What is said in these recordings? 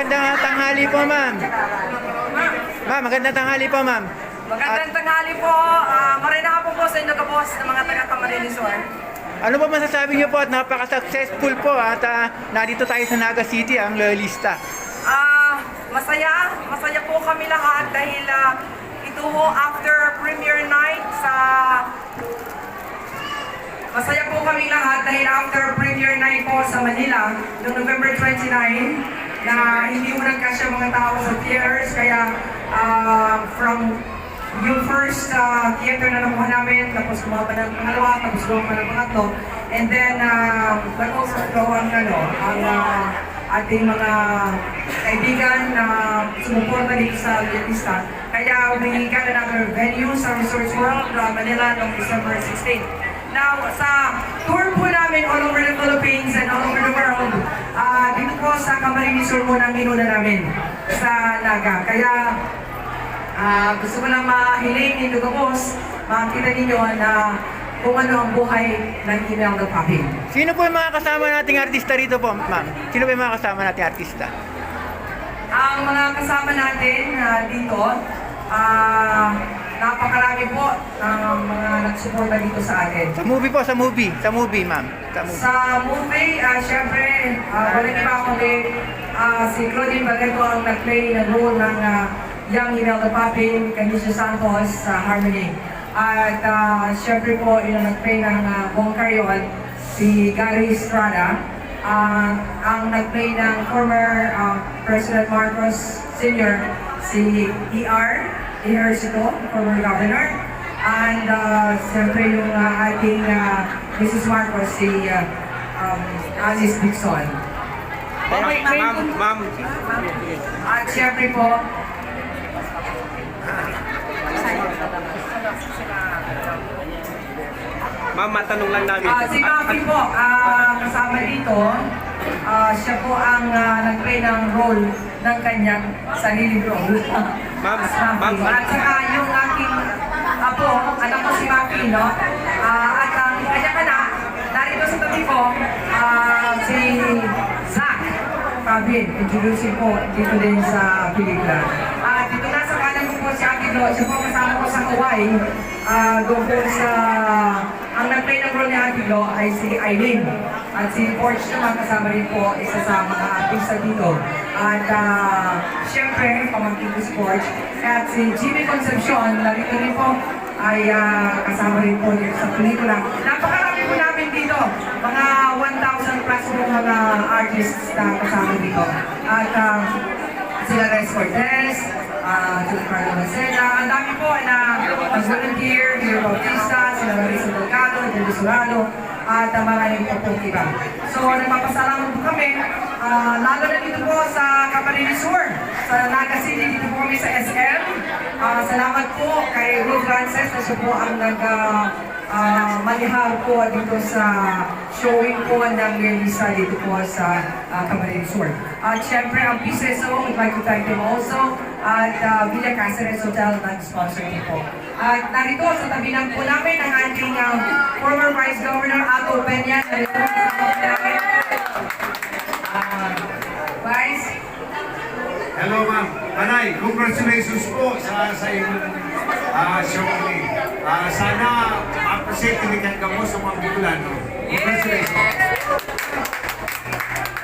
magandang tanghali po, ma'am. Ma'am, magandang tanghali po, ma'am. Magandang tanghali po. Uh, Marina po po sa inyo ka boss ng mga taga Camarines Sur. Ano po masasabi niyo po at napaka-successful po at ah, nandito tayo sa Naga City, ang loyalista. Ah, masaya, masaya po kami lahat dahil ah, ito ho after premiere night sa Masaya po kami lahat dahil after premiere night po sa Manila noong November 29 na hindi mo nagkasya mga tao sa theaters kaya ah, from yung first uh, theater na nakuha namin, tapos gumawa pa ng pangalawa, tapos gumawa pa ng pangatlo, and then uh, but also go ang ano, ang ah, ating mga kaibigan na sumuporta dito sa Vietnamista. Kaya we got another venue sa Resorts World, uh, Manila, noong December 16. Now, sa tour po namin all over the Philippines and all over the world, ah dito po sa Camarines Sur muna ang inuna namin sa Naga. Kaya ah gusto ko lang mahiling nito ka boss, makita ninyo na kung ano ang buhay ng email ng. Sino po yung mga kasama nating artista rito po, ma'am? Sino po yung mga kasama nating artista? Ang mga kasama natin ah, dito, ah napakarami po ng mga nagsuporta dito sa atin. Sa movie po, sa movie. Sa movie, ma'am. Sa movie. Sa movie, ah, syempre, uh, walang iba kundi ah, si Claudine Barreto ang nag-play ng role ng ah, young Imelda Papin, Canicio Santos sa Harmony. At ah, syempre po, yung nag-play ng uh, Bong Carrion, si Gary Estrada. Ah, ang nag-play ng former ah, President Marcos Sr., si E.R. Ejercito, former governor. And uh, siyempre yung uh, ating uh, Mrs. Marcos, si uh, um, Alice Dixon. Ma'am, ma'am, At siyempre po, ma'am, matanong lang namin. ah, si Maki po, ah, kasama dito, ah, siya po ang uh, nag-play ng role ng kanyang sarili role. Ma'am, ma'am. At saka yung aking apo, anak ko si Maki, no? Ah, at ang kanyang anak, narito sa tabi ko, ah, si Zach. Kabin, introducing po dito din sa pelikula. At dito na sa kanan ko po si Ate Glo, siya po kasama ko sa Hawaii. Ah, doon po sa, ang nag-play ng role ni Ate ay si Eileen. At si Porch naman kasama rin po, isa sa mga artista dito. At ah, syempre, pamangkin ko si Porch. At si Jimmy Concepcion, narito rin po, ay ah, kasama rin po dito sa pelikula. Napakarami po namin dito. Mga 1,000 plus po mga artists na kasama dito. At ah, sila Res Cortez, uh, sila Carlo Maceda, ang dami po na nag-volunteer, Hero Bautista, sila Marisa Delgado, Jerry Surado, at uh, maraming po pong iba. So, nagpapasalamat po kami, ah, lalo na dito po sa Camarines Sur, sa Naga City, dito po kami sa SM. Ah, salamat po kay Ruth Frances na siya po ang nag ah, ah, manihal po dito sa showing po ng Lisa dito po sa uh, Camarines Sur. At syempre, ang PCSO, we'd like to thank them also at uh, Villa Cáceres Hotel nag-sponsor din po. At narito sa tabi lang po namin ang ating um, former Vice Governor Ato Peña. Narito sa tabi namin. Vice, Hello ma'am. Panay, congratulations po sa sa inyong ah, show. Ah, sana ma-appreciate ni kang gamo sa mga Bicolano. Congratulations.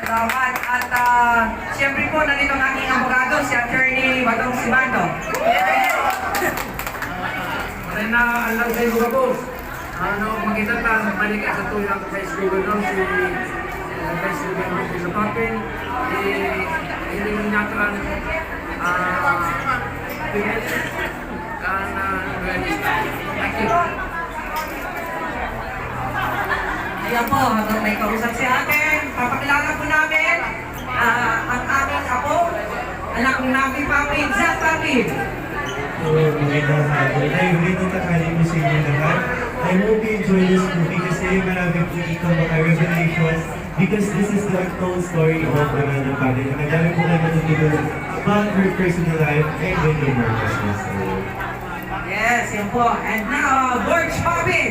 Salamat. At uh, siyempre po, nandito ang aking abogado, si Attorney Badong Simando. Marina alam sa iyo boss. Ano makita ta balik sa tuyo ang Vice Governor si uh, Vice Governor sa papel eh hindi mo nato ang ah magandang hapon. Ay, ulit na takali mo sa inyo lahat. I hope you enjoy this movie kasi marami po dito mga revelations because this is the untold story of Amanda Padilla. Ang dami po kayo matutunan about her personal life and Wendell Marcos also. Yes, yan po. And now, Borge Papi.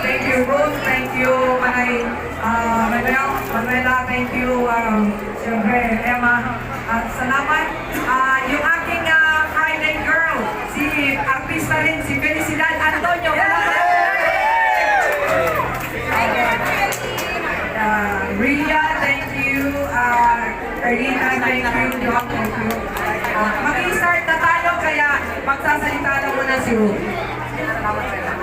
Thank you, Ruth. Thank you, Manay uh, Manuel. Manuela, thank you, um, siyempre, Emma. Ah, salamat. Ah, yung magsasalita na muna si Ruth. Salamat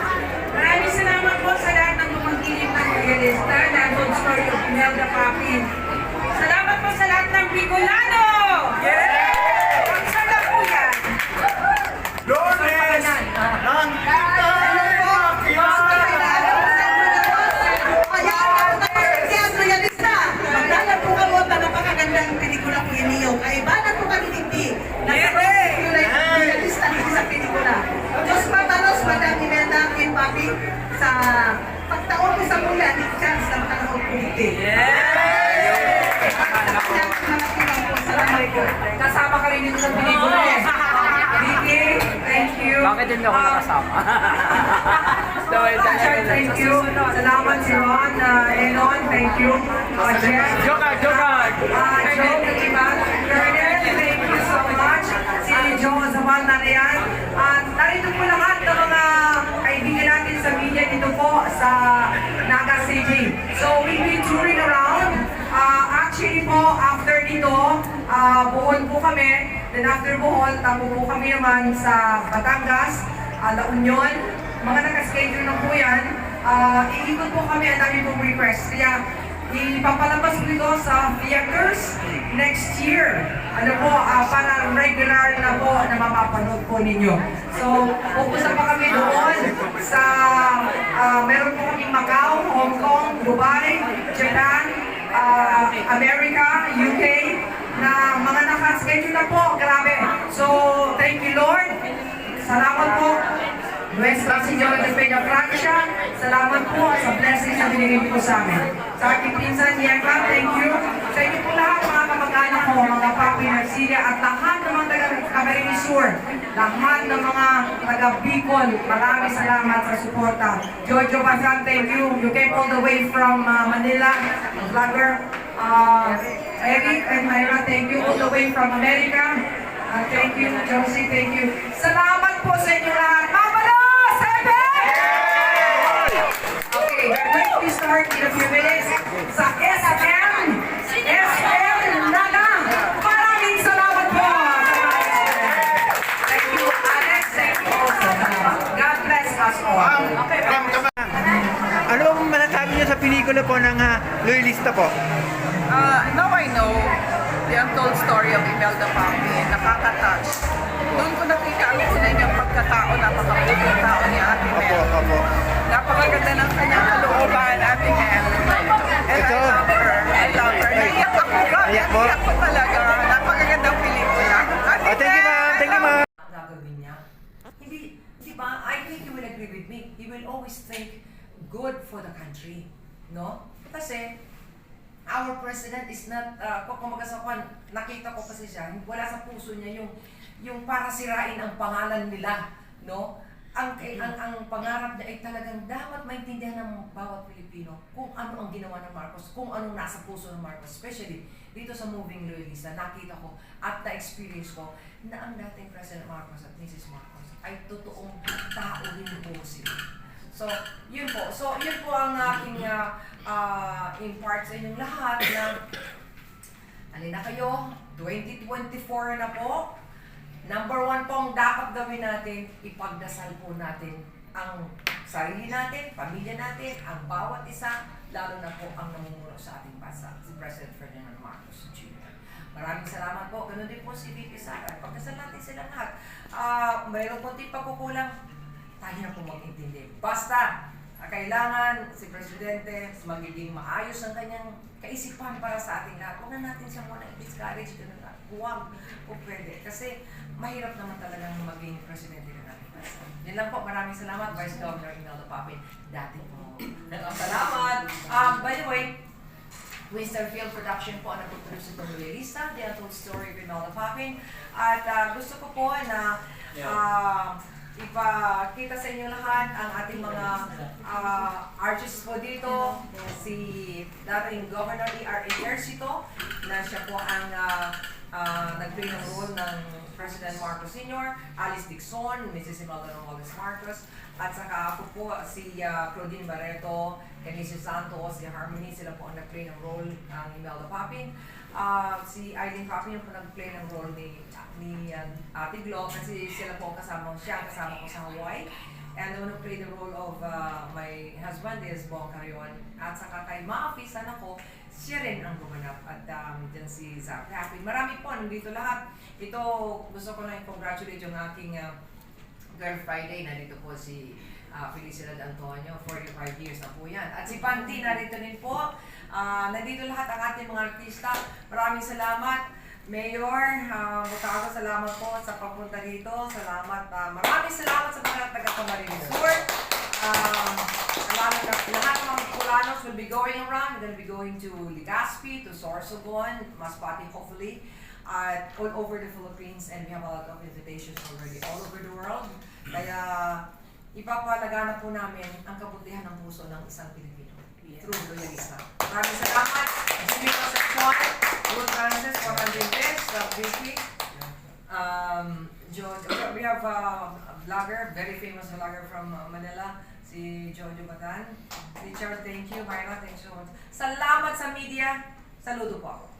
thank you. Salamat si Ron, uh, Elon, thank you. Uh, Jeff. Joker, Joker! Uh, Joe, Ivan, Colonel, thank you so much. Si Joe Zamal na riyan. At narito po lahat ng mga kaibigan natin sa media dito po sa Naga City. So we've been touring around. Uh, actually po, after dito, uh, Bohol po kami. Then after Bohol, tapo po kami naman sa Batangas, uh, La Union. Mga nakaschedule na po yan. Uh, iikot po kami, ang dami pong request. Kaya ipapalabas ko ito sa theaters next year. Ano po, ah, para regular na po na mapapanood po ninyo. So, pupunta pa kami doon sa, ah, meron po kami Macau, Hong Kong, Dubai, Japan, ah, America, UK, na mga nakaschedule na po. Grabe. So, thank you Lord. Salamat po. Nuestra Señora de Peña Francia, salamat po sa blessings na binigay po sa amin. Sa aking pinsan, Yeka, thank you. Sa inyo po lahat, mga kamag-anak ko, mga papi Narcilia, at lahat ng mga taga Camarines Sur, lahat ng mga taga Bicol, maraming salamat sa suporta. Jojo Bazan, thank you. You came all the way from uh, Manila, vlogger. Uh, Eric and Myra, thank you all the way from America. Uh, thank you, Josie, thank you. Pelikula po ng uh, loyalista po? Uh, now I know the untold story of Imelda Papi, nakaka-touch. Doon ko nakita ang tunay niyang pagkatao, napakabuting tao ni Ate Opo, Mel. opo. Napakaganda ng kanyang kalooban, Ate Mel. And Ito. I love her. I love her. Naiyak ako, God. Naiyak po? Naiyak ko talaga. Napakagandang pelikula. Ate Oh, thank you ma'am, thank you ma'am. gagawin niya. Hindi, di ba, I think you will agree with me. He will always think good for the country. No? Kasi, our president is not, uh, kung kumaga sa kwan, nakita ko kasi siya, wala sa puso niya yung, yung para sirain ang pangalan nila. No? Ang, ang, ang pangarap niya ay talagang dapat maintindihan ng bawat Pilipino kung ano ang ginawa ng Marcos, kung anong nasa puso ng Marcos. Especially dito sa Moving Loyalista, nakita ko at na-experience ko na ang dating President Marcos at Mrs. Marcos ay totoong tao rin po sila. So, yun po. So, yun po ang aking uh, uh, impart sa inyong lahat na alin na kayo, 2024 na po. Number one po ang dapat gawin natin, ipagdasal po natin ang sarili natin, pamilya natin, ang bawat isa, lalo na po ang namumuno sa ating bansa, si President Ferdinand Marcos Jr. Maraming salamat po. Ganun din po si VP Sara. Pagkasal natin sila lahat. Ah, mayroong konti pagkukulang, tayo na po mag-intindi. Basta, kailangan si Presidente magiging maayos ang kanyang kaisipan para sa ating lahat. Huwag na natin siya muna i-discourage. Ganun na. Huwag po pwede. Kasi mahirap naman talagang maging Presidente ng ating bansa. Yan lang po. Maraming salamat, Vice Governor Imelda Papin. Dati po. Salamat. Um, by the way, Winston Film Production po ang nagpuproduce itong Loyalista, The Untold Story of Imelda Papin. At ah, gusto ko po na ah, ipakita sa inyo lahat ang ating mga ah, artists po dito. Si dating Governor E.R. Ejercito na siya po ang ah, ah, nag-play ng role ng President Marcos Sr., Alice Dixon, Mrs. Imelda Romualdez Marcos, at saka ako po si ah, Claudine Barreto, kay Mrs. Santos, si Harmony, sila po ang nag-play ng role ng Imelda Papin. Ah, si Eileen Papin yung po nag-play ng role ni, ni ah, Ate Glo kasi sila po kasama siya, kasama ko sa Hawaii. And the one who played the role of uh, my husband is Bong Carrion. At saka kay Maafi, sana ko, siya rin ang gumanap. At um, dyan si Zach Happy. Marami po, nandito lahat. Ito, gusto ko lang i-congratulate yung aking uh, Girl Friday. Nandito po si uh, Felicidad Antonio. 45 years na po yan. At si Panty, narito rin po. Ah, nandito lahat ang ating mga artista. Maraming salamat. Mayor, uh, Butago, salamat po sa pagpunta dito. Salamat. ah, maraming salamat sa mga taga-Camarines Sur. Um, na lahat ng mga Pulanos will be going around. Gonna be going to Legazpi, to Sorsogon, Masbate hopefully, at all over the Philippines and we have a lot of invitations already all over the world. Kaya ipapalaganap po namin ang kabutihan ng puso ng isang Pilipino through loyalista. Maraming salamat. Jimmy Concepcion, Ruth Francis, 400 Best, uh, Vicky. Um, Jojo, we have uh, a vlogger, very famous vlogger from uh, Manila, si Jojo Batan. Richard, thank you. Myra, thank you so much. Salamat sa media. Saludo po ako.